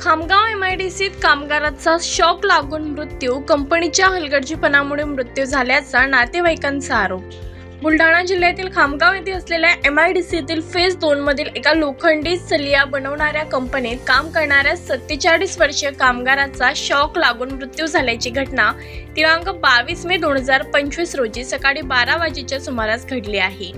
Khamgaon M I D सीत कामगाराचा shock लागून मृत्यू कंपनीच्या हलगर्जीपणामुळे मृत्यू झाल्याचा नातेवाईकांचा आरोप. बुलढाणा जिल्ह्यातील खामगाव येथे असलेल्या एम आय डी सीतील फेज दोन मधील एका लोखंडी सलिया बनवणाऱ्या कंपनीत काम करणाऱ्या सत्तेचाळीस वर्षीय कामगाराचा शॉक लागून मृत्यू झाल्याची घटना दिनांक बावीस मे दोन हजार पंचवीस रोजी सकाळी बारा वाजेच्या सुमारास घडली आहे.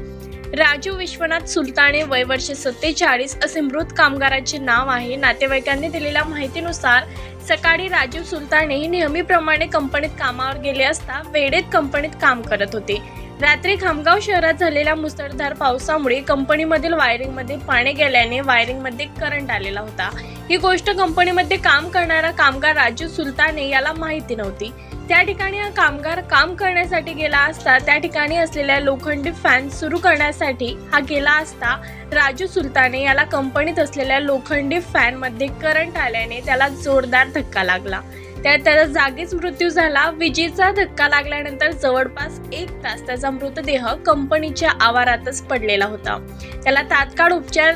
राजू विश्वनाथ सुलताने वय वर्ष सत्तेचाळीस असे मृत कामगाराचे नाव आहे. नातेवाईकांनी दिलेल्या माहितीनुसार सकाळी राजू सुलताने हे नेहमीप्रमाणे कंपनीत कामावर गेले असता वेळेत कंपनीत काम करत होते. रात्री खामगाव शहरात झालेल्या मुसळधार पावसामुळे कंपनीमधील वायरिंगमध्ये पाणी गेल्याने वायरिंगमध्ये करंट आलेला होता. ही गोष्ट कंपनीमध्ये काम करणारा कामगार राजू सुलताने याला माहिती नव्हती. त्या ठिकाणी हा कामगार काम करण्यासाठी गेला असता त्या ठिकाणी असलेल्या लोखंडी फॅन सुरू करण्यासाठी हा गेला असता राजू सुलताने याला कंपनीत असलेल्या लोखंडी फॅनमध्ये करंट आल्याने त्याला जोरदार धक्का लागला. त्यात त्याचा जागीच मृत्यू झाला. विजेचा धक्का लागल्यानंतर जवळपास एक तास त्याचा मृतदेह कंपनीच्या आवारातच पडलेला होता. त्याला तात्काळ उपचार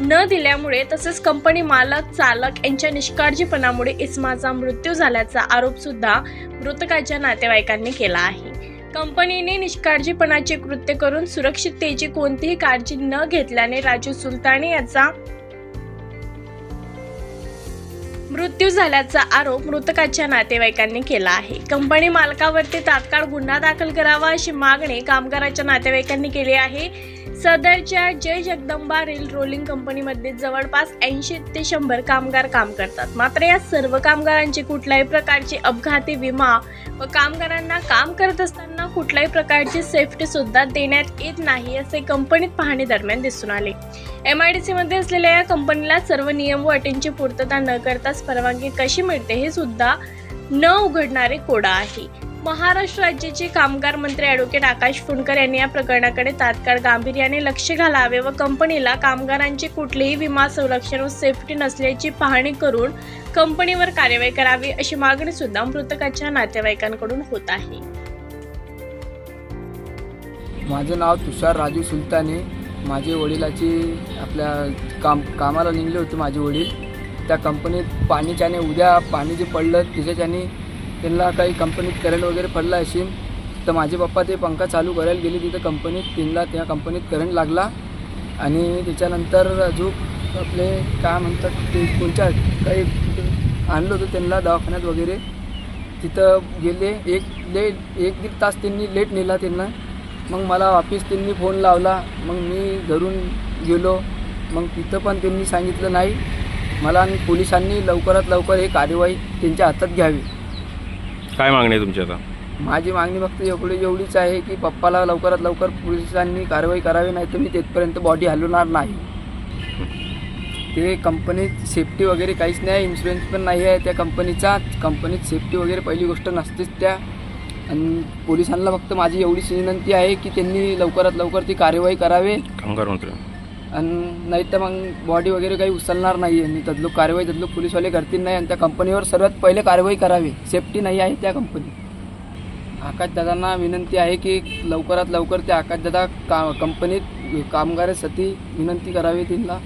न दिल्यामुळे तसेच कंपनी मालक चालक यांच्या निष्काळजीपणामुळे इस्माचा मृत्यू झाल्याचा आरोप सुद्धा मृतकाच्या नातेवाईकांनी केला आहे. कंपनीने निष्काळजीपणाचे कृत्य करून सुरक्षिततेची कोणतीही काळजी न घेतल्याने राजू सुलताने याचा मृत्यू झाल्याचा आरोप मृतकाच्या नातेवाईकांनी केला आहे. कंपनी मालकावरती तात्काळ गुन्हा दाखल करावा अशी मागणी कामगाराच्या नातेवाईकांनी केली आहे. सदरच्या जय जगदंबा रेल रोलिंग कंपनीमध्ये जवळपास ऐंशी ते शंभर कामगार काम करतात. मात्र या सर्व कामगारांची कुठल्याही प्रकारची अपघाती विमा व कामगारांना काम करत असताना कुठल्याही प्रकारची सेफ्टी सुद्धा देण्यात येत नाही असे कंपनीत पाहणी दरम्यान दिसून आले. एम आय डी सीमध्ये असलेल्या या कंपनीला सर्व नियम व अटींची पूर्तता न करताच परवानगी कशी मिळते हे सुद्धा न उघडणारे कोडा आहे. महाराष्ट्र राज्याचे कामगार मंत्री ॲडव्होकेट आकाश फुंडकर यांनी या प्रकरणाकडे तात्काळ गांभीर्याने लक्ष घालावे व कंपनीला कामगारांची कुठलीही विमा संरक्षण व सेफ्टी नसल्याची पाहणी करून कंपनीवर कार्यवाही करावी अशी मागणी सुद्धा मृतकाच्या नातेवाईकांकडून होत आहे. माझं नाव तुषार राजू सुलताने. माझे वडिलाची आपल्या काम कामाला निघले होते माझे वडील. त्या कंपनीत पाणीच्याने उद्या पाणी जे पडलं त्याच्याच्याने त्यांना काही कंपनीत करंट वगैरे पडला असेल तर माझे पप्पा ते पंखा चालू करायला गेले तिथं कंपनीत त्यांना त्या कंपनीत करंट लागला. आणि त्याच्यानंतर अजून आपले काय म्हणतात ते कोणत्या काही आणलं होतं त्यांना दवाखान्यात वगैरे तिथं गेले. एक लेट एक दीड तास त्यांनी लेट नेला त्यांना. मग मला वापिस त्यांनी फोन लावला. मग मी घरून गेलो. मग तिथं पण त्यांनी सांगितलं नाही मला आणि पोलिसांनी लवकरात लवकर हे कार्यवाही त्यांच्या हातात घ्यावी. काय मागणी आहे तुमची आता? माझी मागणी फक्त एवढी एवढीच आहे की पप्पाला लवकरात लवकर पोलिसांनी कारवाई करावी नाही तर मी तिथपर्यंत बॉडी हलवणार नाही. ते कंपनीत सेफ्टी वगैरे काहीच नाही इन्शुरन्स पण नाही आहे त्या कंपनीचा कंपनीत सेफ्टी वगैरे पहिली गोष्ट नसतेच त्या. आणि पोलिसांना फक्त माझी एवढीच विनंती आहे की त्यांनी लवकरात लवकर ती कार्यवाही करावे. कामगार मंत्री. आणि नाही तर मग बॉडी वगैरे काही उचलणार नाही आहे आणि तदलोक कारवाई तदलोक पोलीसवाले करतील नाही आणि त्या कंपनीवर सर्वात पहिले कारवाई करावी. सेफ्टी नाही आहे त्या कंपनीत आकाशदादांना विनंती आहे की लवकरात लवकर त्या आकाशदादा का कंपनीत कामगारासाठी विनंती करावी त्यांना.